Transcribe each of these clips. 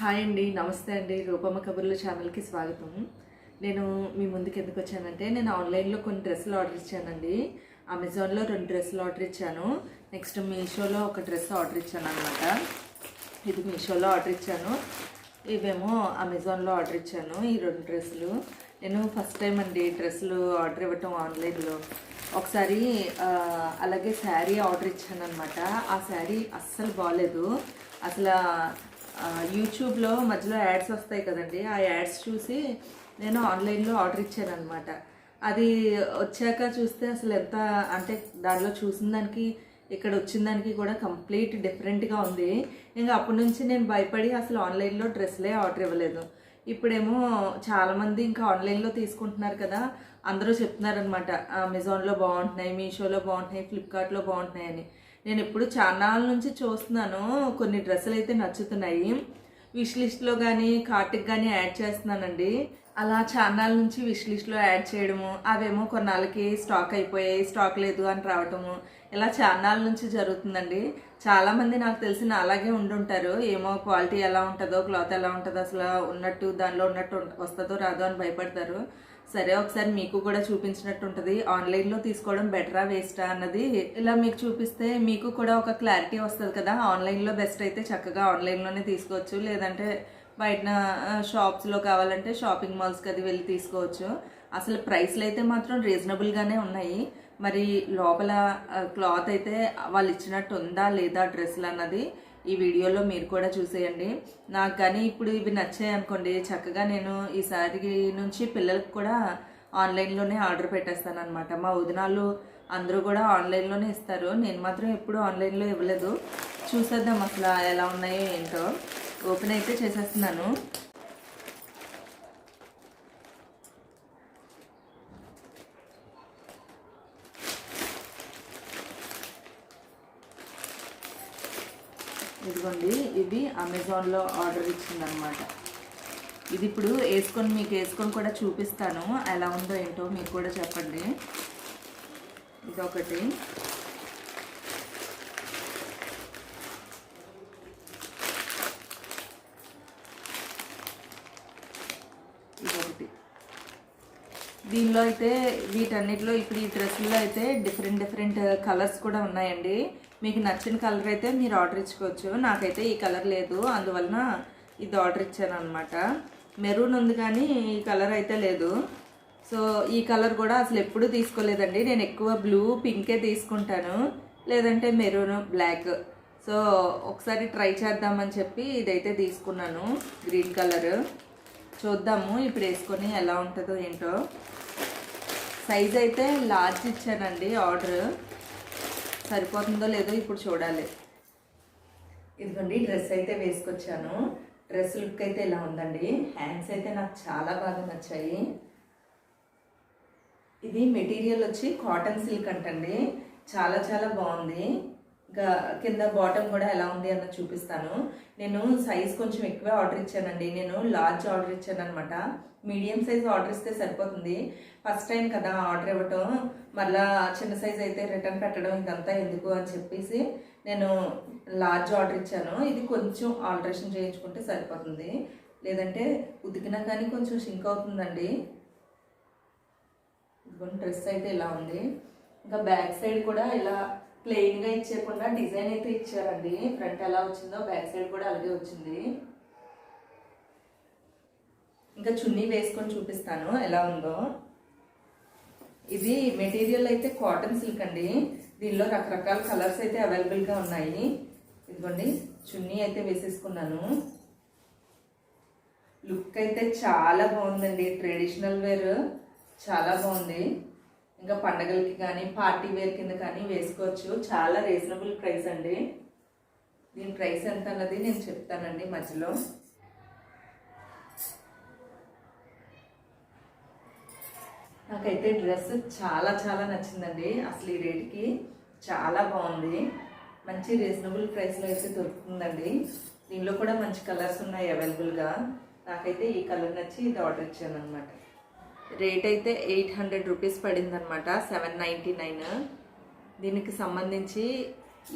Hi అండి నమస్తే అండి. రూపమ్మ కబుర్ల ఛానల్కి స్వాగతం. నేను మీ ముందుకు ఎందుకు వచ్చానంటే నేను ఆన్లైన్లో కొన్ని డ్రెస్సులు ఆర్డర్ ఇచ్చానండి. అమెజాన్లో రెండు డ్రెస్సులు ఆర్డర్ ఇచ్చాను. నెక్స్ట్ మీషోలో ఒక డ్రెస్ ఆర్డర్ ఇచ్చాను అనమాట ఇది మీషోలో ఆర్డర్ ఇచ్చాను. ఇవేమో అమెజాన్లో ఆర్డర్ ఇచ్చాను ఈ రెండు డ్రెస్సులు. నేను ఫస్ట్ టైం అండి డ్రెస్సులు ఆర్డర్ ఇవ్వటం ఆన్లైన్లో. ఒకసారి అలాగే శారీ ఆర్డర్ ఇచ్చాను అనమాట ఆ శారీ అస్సలు బాగాలేదు అసలు యూట్యూబ్లో మధ్యలో యాడ్స్ వస్తాయి కదండి. ఆ యాడ్స్ చూసి నేను ఆన్లైన్లో ఆర్డర్ ఇచ్చాను అనమాట అది వచ్చాక చూస్తే అసలు ఎంత అంటే దానిలో చూసిన దానికి ఇక్కడ వచ్చిన దానికి కూడా కంప్లీట్ డిఫరెంట్గా ఉంది. ఇంకా అప్పటి నుంచి నేను భయపడి అసలు ఆన్లైన్లో డ్రెస్లే ఆర్డర్ ఇవ్వలేదు. ఇప్పుడేమో చాలామంది ఇంకా ఆన్లైన్లో తీసుకుంటున్నారు కదా అందరూ చెప్తున్నారు అనమాట అమెజాన్లో బాగుంటున్నాయి మీషోలో బాగుంటున్నాయి ఫ్లిప్కార్ట్లో బాగుంటున్నాయి అని నేను ఎప్పుడు చాలాల నుంచి చూస్తున్నాను. కొన్ని డ్రెస్సులు అయితే నచ్చుతున్నాయి. విష్ లిస్ట్లో కానీ కార్ట్కి కానీ యాడ్ చేస్తున్నానండి. అలా ఛానల్ నుంచి విష్ లిస్ట్లో యాడ్ చేయడము అవేమో కొన్నాళ్ళకి స్టాక్ అయిపోయాయి స్టాక్ లేదు అని రావటము ఇలా ఛానల్ నుంచి జరుగుతుందండి. చాలామంది నాకు తెలిసిన అలాగే ఉండుంటారు. ఏమో క్వాలిటీ ఎలా ఉంటుందో క్లాత్ ఎలా ఉంటుందో అసలు ఉన్నట్టు దానిలో ఉన్నట్టు వస్తుందో రాదో అని భయపడతారు. సరే ఒకసారి మీకు కూడా చూపించినట్టు ఉంటుంది ఆన్లైన్లో తీసుకోవడం బెటరా వేస్టా అన్నది ఇలా మీకు చూపిస్తే మీకు కూడా ఒక క్లారిటీ వస్తుంది కదా. ఆన్లైన్లో బెస్ట్ అయితే చక్కగా ఆన్లైన్లోనే తీసుకోవచ్చు. లేదంటే బయట షాప్స్లో కావాలంటే షాపింగ్ మాల్స్కి అది వెళ్ళి తీసుకోవచ్చు. అసలు ప్రైస్లు అయితే మాత్రం రీజనబుల్గానే ఉన్నాయి. మరి లోపల క్లాత్ అయితే వాళ్ళు ఇచ్చినట్టు ఉందా లేదా డ్రెస్లు అన్నది ఈ వీడియోలో మీరు కూడా చూసేయండి. నాకు కానీ ఇప్పుడు ఇవి నచ్చాయి అనుకోండి చక్కగా నేను ఈసారి నుంచి పిల్లలకు కూడా ఆన్లైన్లోనే ఆర్డర్ పెట్టేస్తాను అనమాట మా వదినాలు అందరూ కూడా ఆన్లైన్లోనే ఇస్తారు. నేను మాత్రం ఎప్పుడు ఆన్లైన్లో ఇవ్వలేదు. చూసేద్దాం అసలు ఎలా ఉన్నాయో ఏంటో. ఓపెన్ అయితే చేసేస్తున్నాను. ఇదిగోండి ఇది అమెజాన్లో ఆర్డర్ ఇచ్చిందనమాట ఇది ఇప్పుడు వేసుకొని మీకు వేసుకొని కూడా చూపిస్తాను. ఎలా ఉందో ఏంటో మీకు కూడా చెప్పండి. ఇదొకటి. ఇదొకటి. దీనిలో అయితే వీటన్నిటిలో ఇప్పుడు ఈ డ్రెస్సుల్లో అయితే డిఫరెంట్ డిఫరెంట్ కలర్స్ కూడా ఉన్నాయండి. మీకు నచ్చిన కలర్ అయితే మీరు ఆర్డర్ ఇచ్చుకోవచ్చు. నాకైతే ఈ కలర్ లేదు. అందువలన ఇది ఆర్డర్ ఇచ్చాను అనమాట మెరూన్ ఉంది కానీ ఈ కలర్ అయితే లేదు. సో ఈ కలర్ కూడా అసలు ఎప్పుడూ తీసుకోలేదండి. నేను ఎక్కువ బ్లూ పింకే తీసుకుంటాను. లేదంటే మెరూన్ బ్లాక్. సో ఒకసారి ట్రై చేద్దామని చెప్పి ఇదైతే తీసుకున్నాను. Green colour. చూద్దాము ఇప్పుడు వేసుకొని ఎలా ఉంటుందో ఏంటో. సైజ్ అయితే లార్జ్ ఇచ్చానండి ఆర్డర్. సరిపోతుందో లేదో ఇప్పుడు చూడాలి. ఇదిగోండి డ్రెస్ అయితే వేసుకొచ్చాను. డ్రెస్ లుక్ అయితే ఇలా ఉందండి. హ్యాండ్స్ అయితే నాకు చాలా బాగా నచ్చాయి. ఇది మెటీరియల్ వచ్చి కాటన్ సిల్క్ అంటండి. చాలా చాలా బాగుంది. ఇంకా కింద బాటమ్ కూడా ఎలా ఉంది అన్నది చూపిస్తాను. నేను సైజ్ కొంచెం ఎక్కువే ఆర్డర్ ఇచ్చానండి. నేను లార్జ్ ఆర్డర్ ఇచ్చాను అనమాట మీడియం సైజ్ ఆర్డర్ ఇస్తే సరిపోతుంది. ఫస్ట్ టైం కదా ఆర్డర్ ఇవ్వటం. మళ్ళా చిన్న సైజ్ అయితే రిటర్న్ పెట్టడం ఇదంతా ఎందుకు అని చెప్పేసి నేను లార్జ్ ఆర్డర్ ఇచ్చాను. ఇది కొంచెం ఆల్టరేషన్ చేయించుకుంటే సరిపోతుంది. లేదంటే ఉతికినా కానీ కొంచెం షింక్ అవుతుందండి. డ్రెస్ అయితే ఇలా ఉంది. ఇంకా బ్యాక్ సైడ్ కూడా ఇలా ప్లెయిన్గా ఇచ్చేయకుండా డిజైన్ అయితే ఇచ్చారండి. ఫ్రంట్ ఎలా వచ్చిందో బ్యాక్ సైడ్ కూడా అలాగే వచ్చింది. ఇంకా చున్నీ వేసుకొని చూపిస్తాను ఎలా ఉందో. ఇది మెటీరియల్ అయితే కాటన్ సిల్క్ అండి. దీనిలో రకరకాల కలర్స్ అయితే అవైలబుల్గా ఉన్నాయి. ఇదిగోండి చున్నీ అయితే వేసేసుకున్నాను. లుక్ అయితే చాలా బాగుందండి ట్రెడిషనల్ వేర్ చాలా బాగుంది. ఇంకా పండగలకి కానీ పార్టీ వేర్ కింద కానీ వేసుకోవచ్చు. చాలా రీజనబుల్ ప్రైస్ అండి. దీని ప్రైస్ ఎంత అన్నది నేను చెప్తానండి మధ్యలో. నాకైతే డ్రెస్ చాలా చాలా నచ్చిందండి. అసలు ఈ రేట్కి చాలా బాగుంది. మంచి రీజనబుల్ ప్రైస్లో అయితే దొరుకుతుందండి. దీనిలో కూడా మంచి కలర్స్ ఉన్నాయి అవైలబుల్గా. నాకైతే ఈ కలర్ నచ్చి ఇది ఆర్డర్ ఇచ్చాను అనమాట రేట్ అయితే ఎయిట్ హండ్రెడ్ రూపీస్ పడిందనమాట సెవెన్ నైంటీ నైన్. దీనికి సంబంధించి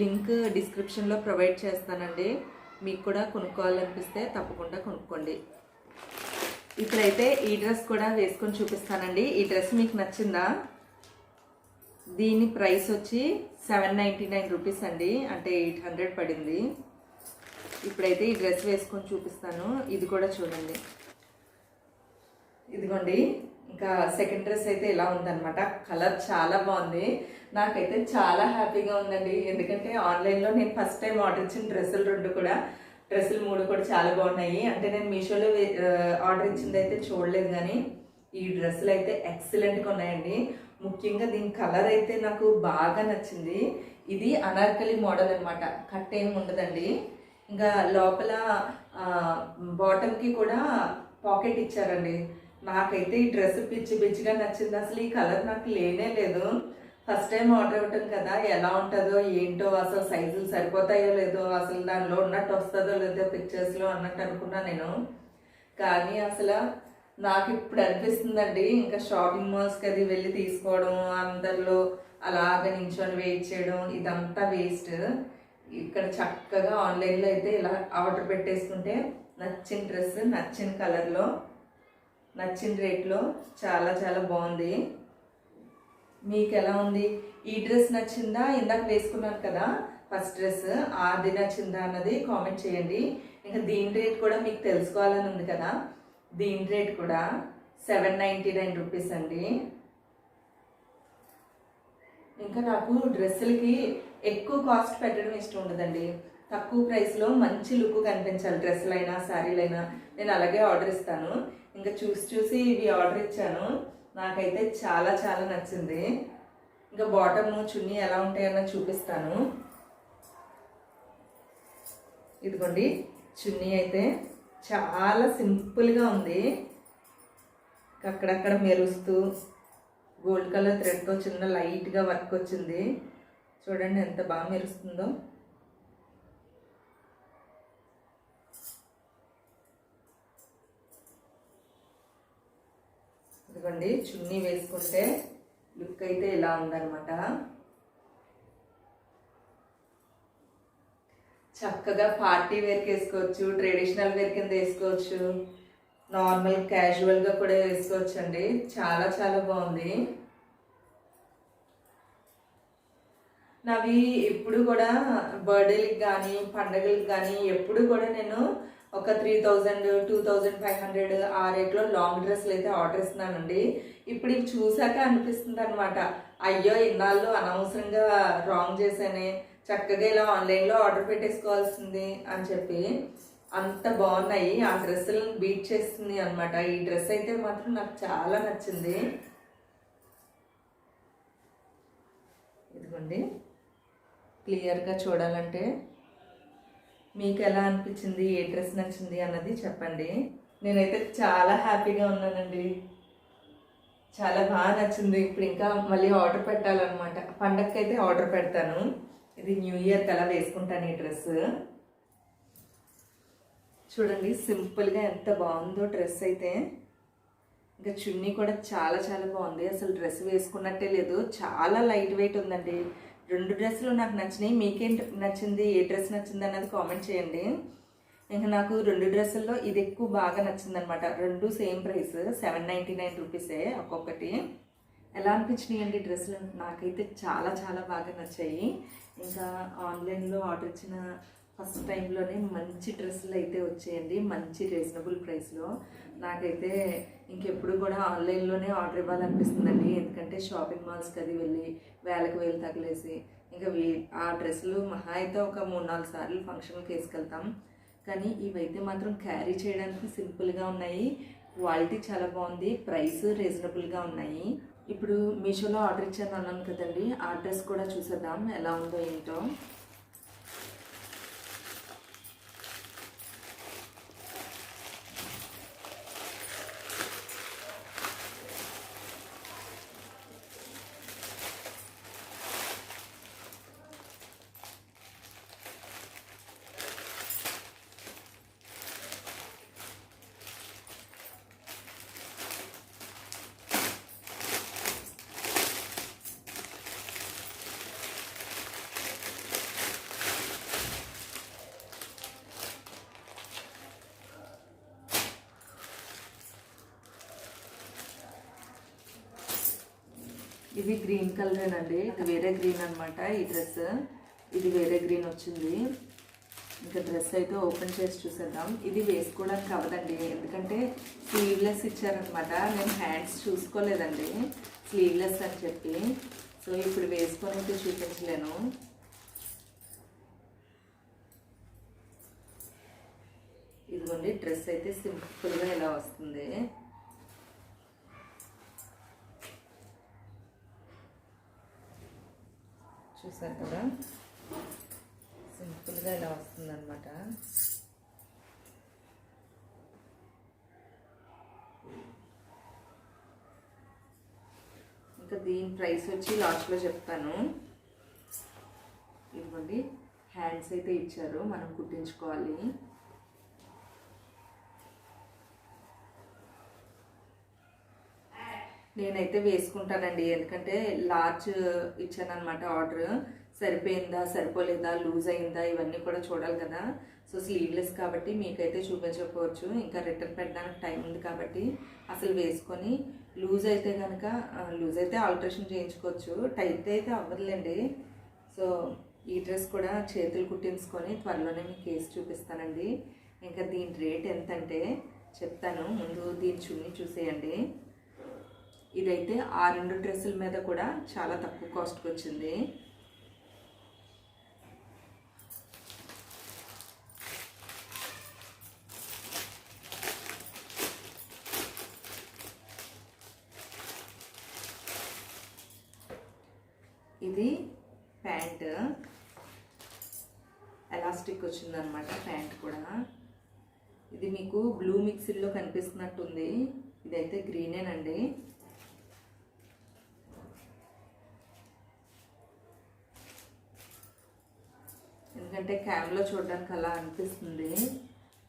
లింక్ డిస్క్రిప్షన్లో ప్రొవైడ్ చేస్తానండి. మీకు కూడా కొనుక్కోవాలనిపిస్తే తప్పకుండా కొనుక్కోండి. ఇప్పుడైతే ఈ డ్రెస్ కూడా వేసుకొని చూపిస్తానండి. ఈ డ్రెస్ మీకు నచ్చిందా? దీని ప్రైస్ వచ్చి సెవెన్ నైంటీ నైన్ రూపీస్ అండి. అంటే ఎయిట్ హండ్రెడ్ పడింది. ఇప్పుడైతే ఈ డ్రెస్ వేసుకొని చూపిస్తాను. ఇది కూడా చూడండి. ఇదిగోండి. ఇంకా సెకండ్ డ్రెస్ అయితే ఇలా ఉందన్నమాట. కలర్ చాలా బాగుంది. నాకైతే చాలా హ్యాపీగా ఉందండి. ఎందుకంటే ఆన్లైన్లో నేను ఫస్ట్ టైం ఆర్డర్ ఇచ్చిన డ్రెస్సులు రెండు కూడా డ్రెస్సులు మూడు కూడా చాలా బాగున్నాయి. అంటే నేను మీషోలో ఆర్డర్ ఇచ్చింది అయితే చూడలేదు కానీ ఈ డ్రెస్సులు అయితే ఎక్సలెంట్గా ఉన్నాయండి. ముఖ్యంగా దీని కలర్ అయితే నాకు బాగా నచ్చింది. ఇది అనార్కలి మోడల్ అనమాట కట్ ఏమి ఉండదండి. ఇంకా లోపల బాటమ్కి కూడా పాకెట్ ఇచ్చారండి. నాకైతే ఈ డ్రెస్ పిచ్చి పిచ్చిగా నచ్చింది. అసలు ఈ కలర్ నాకు లేనే లేదు. ఫస్ట్ టైం ఆర్డర్ ఇవ్వటం కదా ఎలా ఉంటుందో ఏంటో అసలు సైజులు సరిపోతాయో లేదో అసలు దానిలో ఉన్నట్టు వస్తుందో లేదో పిక్చర్స్లో అన్నట్టు అనుకున్నా నేను. కానీ అసలు నాకు ఇప్పుడు అనిపిస్తుందండి ఇంకా షాపింగ్ మాల్స్కి అది వెళ్ళి తీసుకోవడం అందరిలో అలాగ నించొని వెయిట్ చేయడం ఇదంతా వేస్ట్ ఇక్కడ చక్కగా ఆన్లైన్లో అయితే ఇలా ఆర్డర్ పెట్టేసుకుంటే నచ్చిన డ్రెస్ నచ్చిన కలర్లో నచ్చిన రేట్లో చాలా చాలా బాగుంది. మీకు ఎలా ఉంది ఈ డ్రెస్ నచ్చిందా? ఇందాక వేసుకున్నాను కదా ఫస్ట్ డ్రెస్. ఆది నచ్చిందా అన్నది కామెంట్ చేయండి. ఇంకా దీని రేట్ కూడా మీకు తెలుసుకోవాలని ఉంది కదా. దీని రేట్ కూడా సెవెన్ నైంటీ నైన్ రూపీస్ అండి. ఇంకా నాకు డ్రెస్సులకి ఎక్కువ కాస్ట్ పెట్టడం ఇష్టం ఉండదండి. తక్కువ ప్రైస్లో మంచి లుక్ కనిపించాలి డ్రెస్సులైనా శారీలైనా. నేను అలాగే ఆర్డర్ ఇస్తాను. ఇంకా చూసి చూసి ఇవి ఆర్డర్ ఇచ్చాను. నాకైతే చాలా చాలా నచ్చింది. ఇంకా బాటమ్ చున్నీ ఎలా ఉంటాయన్న చూపిస్తాను. ఇదిగోండి చున్నీ అయితే చాలా సింపుల్గా ఉంది. అక్కడక్కడ మెరుస్తూ గోల్డ్ కలర్ థ్రెడ్తో చిన్న లైట్గా వర్క్ వచ్చింది. చూడండి ఎంత బాగా మెరుస్తుందో. ఇదిగోండి చున్నీ వేసుకుంటే లుక్ అయితే ఇలా ఉందన్నమాట. చక్కగా పార్టీ వేర్కి వేసుకోవచ్చు ట్రెడిషనల్ వేర్ కింద వేసుకోవచ్చు నార్మల్ క్యాజువల్గా కూడా వేసుకోవచ్చు అండి చాలా చాలా బాగుంది. నావి ఎప్పుడు కూడా బర్త్డేలకు కానీ పండగలకు కానీ ఎప్పుడు కూడా నేను ఒక three thousand two thousand five hundred ఆ రేట్లో లాంగ్ డ్రెస్లు అయితే ఆర్డర్ ఇస్తున్నానండి. ఇప్పుడు ఇవి చూసాక అనిపిస్తుంది అనమాట అయ్యో ఇన్నాళ్ళు అనవసరంగా రాంగ్ చేశానే. చక్కగా ఇలా ఆన్లైన్లో ఆర్డర్ పెట్టేసుకోవాల్సింది అని చెప్పి అంత బాగున్నాయి. ఆ డ్రెస్సులను బీట్ చేస్తుంది అనమాట ఈ డ్రెస్ అయితే మాత్రం నాకు చాలా నచ్చింది. ఇదిగోండి. క్లియర్గా చూడాలంటే మీకు ఎలా అనిపించింది? ఏ డ్రెస్ నచ్చింది? అన్నది చెప్పండి. నేనైతే చాలా హ్యాపీగా ఉన్నానండి. చాలా బాగా నచ్చింది. ఇప్పుడు ఇంకా మళ్ళీ ఆర్డర్ పెట్టాలన్నమాట. పండగకి అయితే ఆర్డర్ పెడతాను. ఇది న్యూ ఇయర్కి అలా వేసుకుంటాను ఈ డ్రెస్. చూడండి సింపుల్గా ఎంత బాగుందో డ్రెస్ అయితే. ఇంకా చున్నీ కూడా చాలా చాలా బాగుంది. అసలు డ్రెస్ వేసుకున్నట్టే లేదు. చాలా లైట్ వెయిట్ ఉందండి. రెండు డ్రెస్సులు నాకు నచ్చినాయి. మీకేం నచ్చింది? ఏ డ్రెస్ నచ్చింది అన్నది కామెంట్ చేయండి. ఇంకా నాకు రెండు డ్రెస్సుల్లో ఇది ఎక్కువ బాగా నచ్చింది అనమాట రెండు same price seven ninety nine రూపీసే ఒక్కొక్కటి. ఎలా అనిపించినాయి అండి డ్రెస్సులు? నాకైతే చాలా చాలా బాగా నచ్చాయి. ఇంకా ఆన్లైన్లో ఆర్డర్ ఇచ్చిన ఫస్ట్ టైంలోనే మంచి డ్రెస్సులు అయితే వచ్చాయండి. మంచి రీజనబుల్ ప్రైస్లో నాకైతే ఇంకెప్పుడు కూడా ఆన్లైన్లోనే ఆర్డర్ ఇవ్వాలనిపిస్తుందండి. ఎందుకంటే షాపింగ్ మాల్స్కి అది వెళ్ళి వేలకు వేలు తగిలేసి ఇంకా వే ఆ డ్రెస్సులు మహా అయితే ఒక మూడు నాలుగు సార్లు ఫంక్షన్కి వేసుకెళ్తాం కానీ ఇవైతే మాత్రం క్యారీ చేయడానికి సింపుల్గా ఉన్నాయి. క్వాలిటీ చాలా బాగుంది. ప్రైస్ రీజనబుల్గా ఉన్నాయి. ఇప్పుడు మీషోలో ఆర్డర్ ఇచ్చాను అన్నాను కదండి. ఆ డ్రెస్ కూడా చూసేద్దాం ఎలా ఉందో ఏంటో. ఇది గ్రీన్ కలరేనండి ఇది వేరే గ్రీన్ అన్నమాట ఈ డ్రెస్. ఇది వేరే గ్రీన్ వచ్చింది. ఇంకా డ్రెస్ అయితే ఓపెన్ చేసి చూసేద్దాం. ఇది వేసుకోవడానికి అవ్వదండి. ఎందుకంటే స్లీవ్లెస్ ఇచ్చారనమాట నేను హ్యాండ్స్ చూసుకోలేదండి. స్లీవ్లెస్ అని చెప్పి. సో ఇప్పుడు వేసుకొని అయితే చూపించలేను. ఇదిగోండి డ్రెస్ అయితే సింపుల్గా ఇలా వస్తుంది. చూసారు కదా? సింపుల్గా ఇలా వస్తుందన్నమాట. ఇంకా దీని ప్రైస్ వచ్చి లాస్ట్లో చెప్తాను. ఇదిగోండి హ్యాండ్స్ అయితే ఇచ్చారు. మనం కుట్టించుకోవాలి. నేనైతే వేసుకుంటానండి. ఎందుకంటే లార్జ్ ఇచ్చానమాట ఆర్డర్. సరిపోయిందా సరిపోలేదా లూజ్ అయిందా ఇవన్నీ కూడా చూడాలి కదా. సో స్లీవ్లెస్ కాబట్టి మీకైతే చూపించకపోవచ్చు. ఇంకా రిటర్న్ పెట్టడానికి టైం ఉంది కాబట్టి అసలు వేసుకొని లూజ్ అయితే కనుక లూజ్ అయితే ఆల్టరేషన్ చేయించుకోవచ్చు. టైట్ అయితే అవ్వదులేండి. సో ఈ డ్రెస్ కూడా చేతులు కుట్టించుకొని త్వరలోనే మీకు వేసి చూపిస్తానండి. ఇంకా దీని రేట్ ఎంతంటే చెప్తాను. ముందు దీని చున్నీ చూసేయండి. ఇదైతే ఆ రెండు డ్రెస్సుల మీద కూడా చాలా తక్కువ కాస్ట్కి వచ్చింది. ఇది ప్యాంట్. ఎలాస్టిక్ వచ్చిందనమాట ప్యాంట్ కూడా. ఇది మీకు బ్లూ మిక్సీలో కనిపిస్తున్నట్టుంది. ఇదైతే గ్రీనేనండి ఎందుకంటే క్యామ్లో చూడడానికి అలా అనిపిస్తుంది.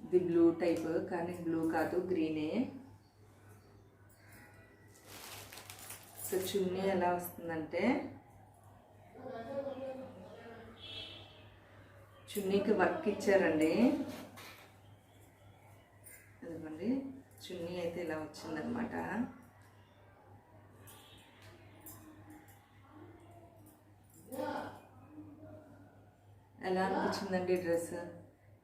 ఇది బ్లూ టైప్ కానీ బ్లూ కాదు గ్రీనే సో చున్నీ ఎలా వస్తుందంటే చున్నీకి వర్క్ ఇచ్చారండి. అదిగోండి చున్నీ అయితే ఇలా వచ్చిందనమాట ఎలా అనిపించిందండి డ్రెస్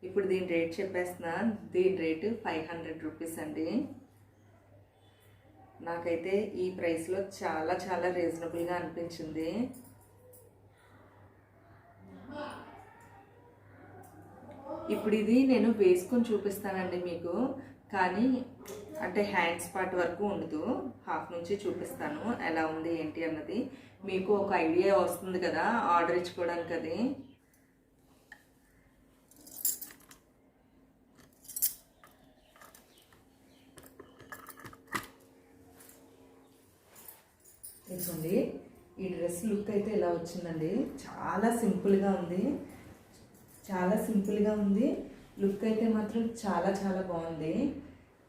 ఇప్పుడు దీని రేట్ చెప్పేస్తున్నా. దీని రేటు ఫైవ్ హండ్రెడ్ రూపీస్ అండి. నాకైతే ఈ ప్రైస్లో చాలా చాలా రీజనబుల్గా అనిపించింది. ఇప్పుడు ఇది నేను వేసుకొని చూపిస్తానండి మీకు. కానీ అంటే హ్యాండ్స్ పార్ట్ వరకు ఉండదు. హాఫ్ నుంచి చూపిస్తాను. ఎలా ఉంది ఏంటి అన్నది. మీకు ఒక ఐడియా వస్తుంది కదా ఆర్డర్ ఇచ్చుకోవడానికి అది. ఇదిగోండి ఈ డ్రెస్ లుక్ అయితే ఇలా వచ్చిందండి. చాలా సింపుల్గా ఉంది. చాలా సింపుల్గా ఉంది. లుక్ అయితే మాత్రం చాలా చాలా బాగుంది.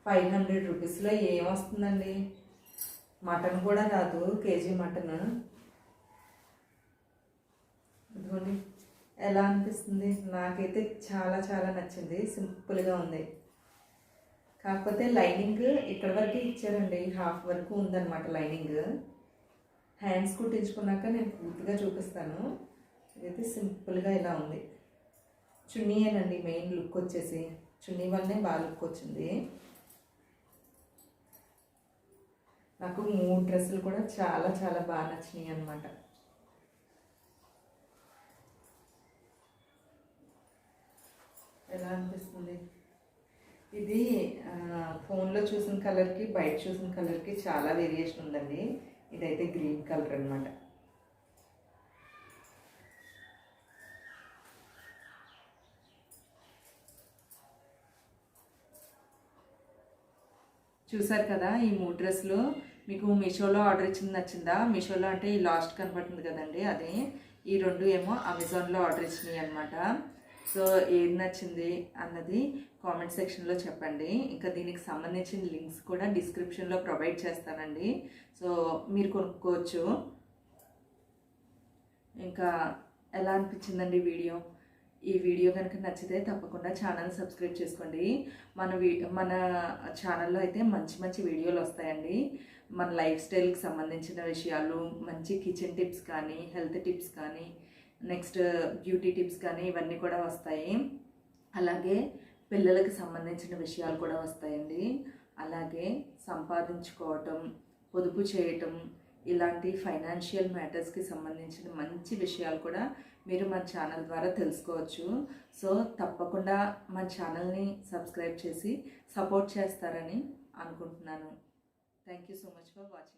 ఫైవ్ హండ్రెడ్ రూపీస్లో ఏం వస్తుందండి మటన్ కూడా రాదు కేజీ మటన్. ఇదిగోండి. ఎలా అనిపిస్తుంది? నాకైతే చాలా చాలా నచ్చింది. సింపుల్గా ఉంది. కాకపోతే లైనింగ్ ఇక్కడ వరకు ఇచ్చారండి. హాఫ్ వరకు ఉందన్నమాట లైనింగ్. హ్యాండ్స్ కుట్టించుకున్నాక నేను పూర్తిగా చూపిస్తాను. ఇదైతే సింపుల్గా ఇలా ఉంది. చున్నీయేనండి మెయిన్ లుక్ వచ్చేసి. చున్నీ వల్లనే బాగా లుక్ వచ్చింది. నాకు మూడు డ్రెస్సులు కూడా చాలా చాలా బాగా నచ్చినాయి అనమాట ఎలా అనిపిస్తుంది? ఇది ఫోన్లో చూసిన కలర్కి బయట చూసిన కలర్కి చాలా వేరియేషన్ ఉందండి. ఇదైతే గ్రీన్ కలర్ అన్నమాట. చూసారు కదా ఈ మూడు డ్రెస్సులు మీకు మీషోలో ఆర్డర్ ఇచ్చింది నచ్చిందా? మీషోలో అంటే ఈ లాస్ట్ కనబడుతుంది కదండి అదే. ఈ రెండు ఏమో అమెజాన్లో ఆర్డర్ ఇచ్చినాయి అనమాట సో ఏది నచ్చింది అన్నది కామెంట్ సెక్షన్లో చెప్పండి. ఇంకా దీనికి సంబంధించిన లింక్స్ కూడా డిస్క్రిప్షన్లో ప్రొవైడ్ చేస్తానండి. సో మీరు కొనుక్కోవచ్చు. ఇంకా ఎలా అనిపించిందండి వీడియో? ఈ వీడియో కనుక నచ్చితే తప్పకుండా ఛానల్ సబ్స్క్రైబ్ చేసుకోండి. మన వీ మన ఛానల్లో అయితే మంచి మంచి వీడియోలు వస్తాయండి. మన లైఫ్ స్టైల్కి సంబంధించిన విషయాలు మంచి కిచెన్ టిప్స్ కానీ హెల్త్ టిప్స్ కానీ నెక్స్ట్ బ్యూటీ టిప్స్ కానీ ఇవన్నీ కూడా వస్తాయి. అలాగే పిల్లలకి సంబంధించిన విషయాలు కూడా వస్తాయండి. అలాగే సంపాదించుకోవటం పొదుపు చేయటం ఇలాంటి ఫైనాన్షియల్ మ్యాటర్స్కి సంబంధించిన మంచి విషయాలు కూడా మీరు మన ఛానల్ ద్వారా తెలుసుకోవచ్చు. సో తప్పకుండా మా ఛానల్ని సబ్స్క్రైబ్ చేసి సపోర్ట్ చేస్తారని అనుకుంటున్నాను. Thank you so much for watching.